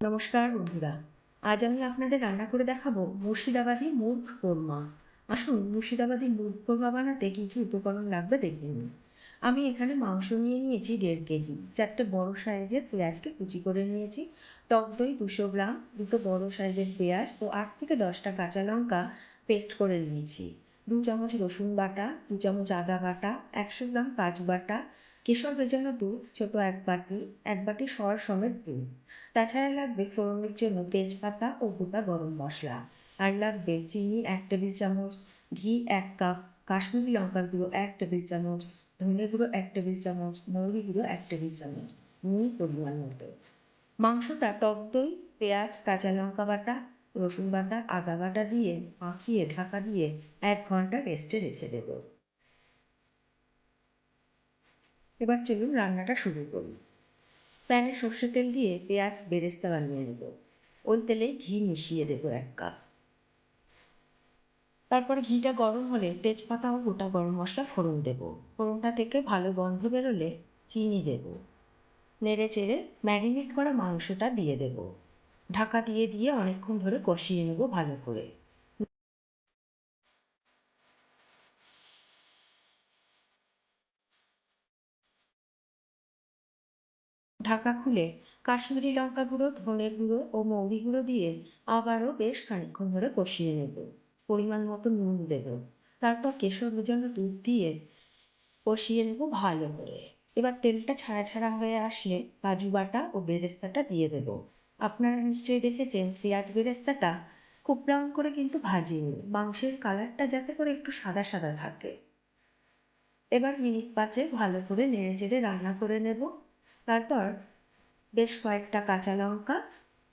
নমস্কার বন্ধুরা। আজ আমি আপনাদের রান্না করে দেখাবো মুর্শিদাবাদি মুর্গ কোরমা। আসুন মুর্শিদাবাদি মুর্গ কোরমা বানাতে কী কী উপকরণ লাগবে দেখে নিন আমি এখানে মাংস নিয়ে নিয়েছি দেড় কেজি, চারটে বড় সাইজের পেঁয়াজকে কুচি করে নিয়েছি। টক দই দুশো গ্রাম, দুটো বড় সাইজের পেঁয়াজ ও আট থেকে দশটা কাঁচা লঙ্কা পেস্ট করে নিয়েছি। দু চামচ রসুন বাটা, দু চামচ আদা বাটা, একশো গ্রাম কাজু বাটা কেশর ভেজানো দুধ ছোটো এক বাটি এক বাটি সর সমেত দুধ। তাছাড়া লাগবে ফোড়নের জন্য তেজপাতা ও গোটা গরম মশলা। আর লাগবে চিনি এক টেবিল চামচ, ঘি এক কাপ, কাশ্মীরি লঙ্কার গুঁড়ো এক টেবিল চামচ, ধনে গুঁড়ো এক টেবিল চামচ, মৌরি গুঁড়ো এক টেবিল চামচ, নুন পরিমাণ মতো। মাংসটা টক দই, পেঁয়াজ, কাঁচা লঙ্কা বাটা, রসুন বাটা, আদা বাটা দিয়ে মাখিয়ে ঢাকা দিয়ে এক ঘণ্টা রেস্টে রেখে দেব। এবার চলুন রান্নাটা শুরু করি। প্যানে সর্ষের তেল দিয়ে পেঁয়াজ বেরেস্তা বানিয়ে নেব। ওই তেলে ঘি মিশিয়ে দেবো এক কাপ। তারপরে ঘিটা গরম হলে তেজপাতা ও গোটা গরম মশলা ফোড়ন দেবো। ফোড়নটা থেকে ভালো গন্ধ বেরোলে চিনি দেব। নেড়ে চেড়ে ম্যারিনেট করা মাংসটা দিয়ে দেব। ঢাকা দিয়ে দিয়ে অনেকক্ষণ ধরে কষিয়ে নেব ভালো করে। ঢাকা খুলে কাশ্মীরি লঙ্কা গুঁড়ো, ধনে গুঁড়ো ও মৌরি গুঁড়ো দিয়ে আবারও বেশ খানিক্ষণ ধরে কষিয়ে নেব। পরিমাণ মতো নুন দেব। তারপর কেশর ভেজানো দুধ দিয়ে কষিয়ে নেব ভালো করে। এবার তেলটা ছাড়া ছাড়া হয়ে আসলে কাজু বাটা ও বেরেস্তাটা দিয়ে দেব। আপনারা নিশ্চয়ই দেখেছেন, পেঁয়াজ বেরেস্তাটা খুব ব্রাউন করে কিন্তু ভাজিনি। মাংসের কালারটা যাতে করে একটু সাদা সাদা থাকে। এবার মিনিট পাঁচে ভালো করে নেড়ে চেড়ে রান্না করে নেব। তারপর বেশ কয়েকটা কাঁচা লঙ্কা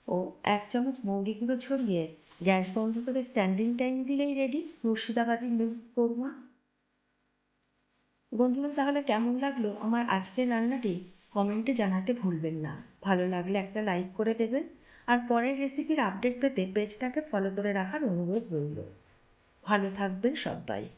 ও এক চামচ মৌরি গুঁড়ো ছড়িয়ে গ্যাস বন্ধ করে স্ট্যান্ডিং টাইম দিলেই রেডি মুর্শিদাবাদি নুন, কোরমা। বন্ধুরা, তাহলে কেমন লাগল আমার আজকের রান্নাটি? কমেন্টে জানাতে ভুলবেন না। ভালো লাগলে একটা লাইক করে দেবেন। আর পরের রেসিপির আপডেট পেতে পেজটাকে ফলো করে রাখার অনুরোধ রইল। ভালো থাকবেন সবাই।